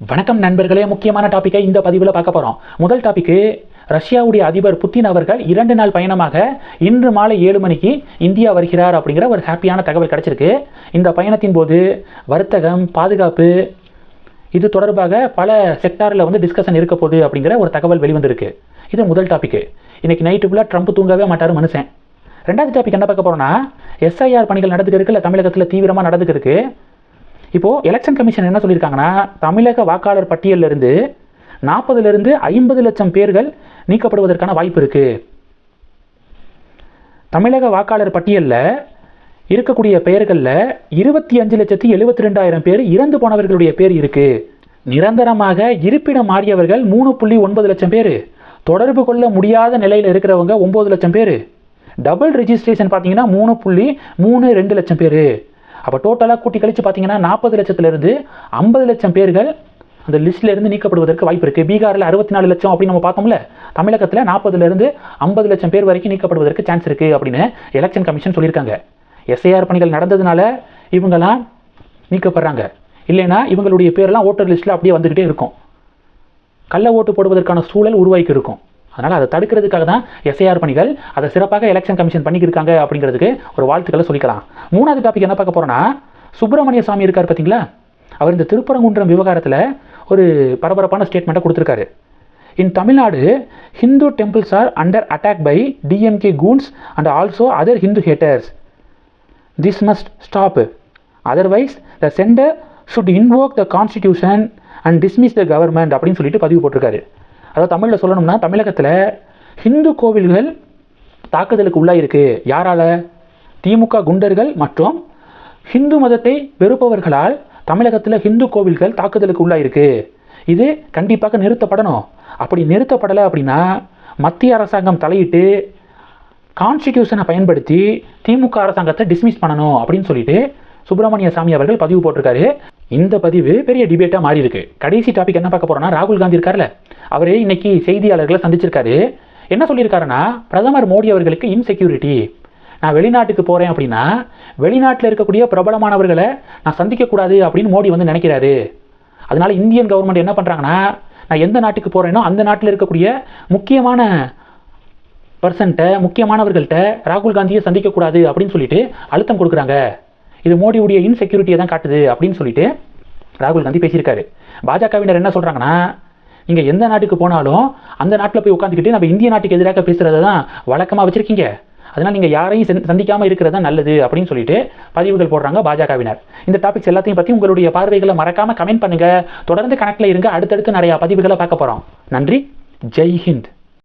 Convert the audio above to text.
வணக்கம் நண்பர்களே முக்கியமான டாப்பிக்கை இந்த பதிவில் பார்க்க போகிறோம் முதல் டாபிக்கு ரஷ்யாவுடைய அதிபர் புத்தின் அவர்கள் இரண்டு நாள் பயணமாக இன்று மாலை ஏழு மணிக்கு இந்தியா வருகிறார் அப்படிங்கிற ஒரு ஹாப்பியான தகவல் கிடச்சிருக்கு. இந்த பயணத்தின் போது வர்த்தகம் பாதுகாப்பு இது தொடர்பாக பல செக்டாரில் வந்து டிஸ்கஷன் இருக்க போகுது அப்படிங்கிற ஒரு தகவல் வெளிவந்திருக்கு. இது முதல் டாப்பிக்கு இன்றைக்கி நைட்டு ஃபுல்லாக ட்ரம்ப் தூங்கவே மாட்டார் மனுஷன். ரெண்டாவது டாபிக் என்ன பார்க்க போகிறோன்னா எஸ்ஐஆர் பணிகள் நடந்துட்டு இருக்குல்ல தமிழகத்தில் தீவிரமாக நடந்துட்டு இப்போது எலெக்ஷன் கமிஷன் என்ன சொல்லியிருக்காங்கன்னா தமிழக வாக்காளர் பட்டியலிருந்து நாற்பதுலேருந்து ஐம்பது லட்சம் பேர்கள் நீக்கப்படுவதற்கான வாய்ப்பு இருக்குது தமிழக வாக்காளர் பட்டியலில் இருக்கக்கூடிய பெயர்களில் இருபத்தி அஞ்சு லட்சத்தி எழுபத்தி ரெண்டாயிரம் பேர் இறந்து போனவர்களுடைய பேர் இருக்குது நிரந்தரமாக இருப்பிடம் மாறியவர்கள் மூணு புள்ளி ஒன்பது லட்சம் பேர். தொடர்பு கொள்ள முடியாத நிலையில் இருக்கிறவங்க ஒம்பது லட்சம் பேர். டபுள் ரெஜிஸ்ட்ரேஷன் பார்த்தீங்கன்னா மூணு புள்ளி மூணு ரெண்டு லட்சம் பேர். அப்போ டோட்டலாக கூட்டி கழித்து பார்த்தீங்கன்னா நாற்பது லட்சத்திலிருந்து ஐம்பது லட்சம் பேர்கள் அந்த லிஸ்ட்லேருந்து நீக்கப்படுவதற்கு வாய்ப்பு இருக்குது பீகாரில் அறுபத்தி நாலு லட்சம் அப்படின்னு நம்ம பார்த்தோம்ல தமிழகத்தில் நாற்பதுலேருந்து ஐம்பது லட்சம் பேர் வரைக்கும் நீக்கப்படுவதற்கு சான்ஸ் இருக்குது அப்படின்னு எலெக்ஷன் கமிஷன் சொல்லியிருக்காங்க. எஸ்ஐஆர் பணிகள் நடந்ததுனால இவங்கெல்லாம் நீக்கப்படுறாங்க. இல்லைன்னா இவங்களுடைய பேரெல்லாம் ஓட்டர் லிஸ்ட்டில் அப்படியே வந்துக்கிட்டே இருக்கும். கள்ள ஓட்டு போடுவதற்கான சூழல் உருவாக்கி இருக்கும் அதனால் அதை தடுக்கிறதுக்காக தான் எஸ்ஐஆர் பணிகள் அதை சிறப்பாக எலெக்ஷன் கமிஷன் பண்ணியிருக்காங்க அப்படிங்கிறதுக்கு ஒரு வாழ்த்துக்களை சொல்லிக்கலாம். மூணாவது டாபிக் என்ன பார்க்க போகிறோன்னா சுப்பிரமணிய சாமி இருக்கார் பார்த்தீங்களா? அவர் இந்த திருப்பரங்குன்றம் விவகாரத்தில் ஒரு பரபரப்பான ஸ்டேட்மெண்ட்டை கொடுத்துருக்காரு. In Tamil Nadu Hindu temples are under attack by DMK goons and also other Hindu haters this must stop otherwise the centre should invoke the constitution and dismiss the government அப்படின்னு சொல்லிட்டு பதிவு போட்டிருக்காரு. அதாவது தமிழில் சொல்லணும்னா தமிழகத்தில் ஹிந்து கோவில்கள் தாக்குதலுக்கு உள்ளாயிருக்கு யாரால? திமுக குண்டர்கள் மற்றும் ஹிந்து மதத்தை வெறுப்பவர்களால் தமிழகத்தில் ஹிந்து கோவில்கள் தாக்குதலுக்கு உள்ளாயிருக்கு இது கண்டிப்பாக நிறுத்தப்படணும். அப்படி நிறுத்தப்படலை அப்படின்னா மத்திய அரசாங்கம் தலையிட்டு கான்ஸ்டிடியூஷனை பயன்படுத்தி திமுக அரசாங்கத்தை டிஸ்மிஸ் பண்ணணும் அப்படின்னு சொல்லிட்டு சுப்பிரமணிய சாமி அவர்கள் பதிவு போட்டிருக்காரு. இந்த பதிவு பெரிய டிபேட்டாக மாறி இருக்கு கடைசி டாபிக் என்ன பார்க்க போறோம்னா ராகுல் காந்தி இருக்கார்ல அவரே இன்னைக்கு செய்தியாளர்களை சந்திச்சிருக்காரு. என்ன சொல்லியிருக்காருன்னா பிரதமர் மோடி அவர்களுக்கு இன்செக்யூரிட்டி நான் வெளிநாட்டுக்கு போகிறேன் அப்படின்னா வெளிநாட்டில் இருக்கக்கூடிய பிரபலமானவர்களை நான் சந்திக்கக்கூடாது அப்படின்னு மோடி வந்து நினைக்கிறாரு. அதனால இந்தியன் கவர்மெண்ட் என்ன பண்ணுறாங்கன்னா நான் எந்த நாட்டுக்கு போகிறேனோ அந்த நாட்டில் இருக்கக்கூடிய முக்கியமான பர்சன்ட்ட முக்கியமானவர்கள்ட்ட ராகுல் காந்தியை சந்திக்கக்கூடாது அப்படின்னு சொல்லிட்டு அழுத்தம் கொடுக்குறாங்க. இது மோடியுடைய இன்செக்யூரிட்டியை தான் காட்டுது அப்படின்னு சொல்லிட்டு ராகுல் காந்தி பேசியிருக்காரு. பாஜகவினர் என்ன சொல்கிறாங்கன்னா நீங்கள் எந்த நாட்டுக்கு போனாலும் அந்த நாட்டில் போய் உட்காந்துக்கிட்டு நம்ம இந்திய நாட்டுக்கு எதிராக பேசுகிறத தான் வழக்கமாக வச்சுருக்கீங்க. அதனால் நீங்கள் யாரையும் சந்திக்காமல் இருக்கிறது தான் நல்லது அப்படின்னு சொல்லிட்டு பதிவுகள் போடுறாங்க பாஜகவினர். இந்த டாபிக்ஸ் எல்லாத்தையும் பற்றி உங்களுடைய பார்வைகளை மறக்காமல் கமெண்ட் பண்ணுங்கள் தொடர்ந்து கணக்கில் இருங்க. அடுத்தடுத்து நிறையா பதிவுகளை பார்க்க போகிறோம் நன்றி. ஜெய் ஹிந்த்.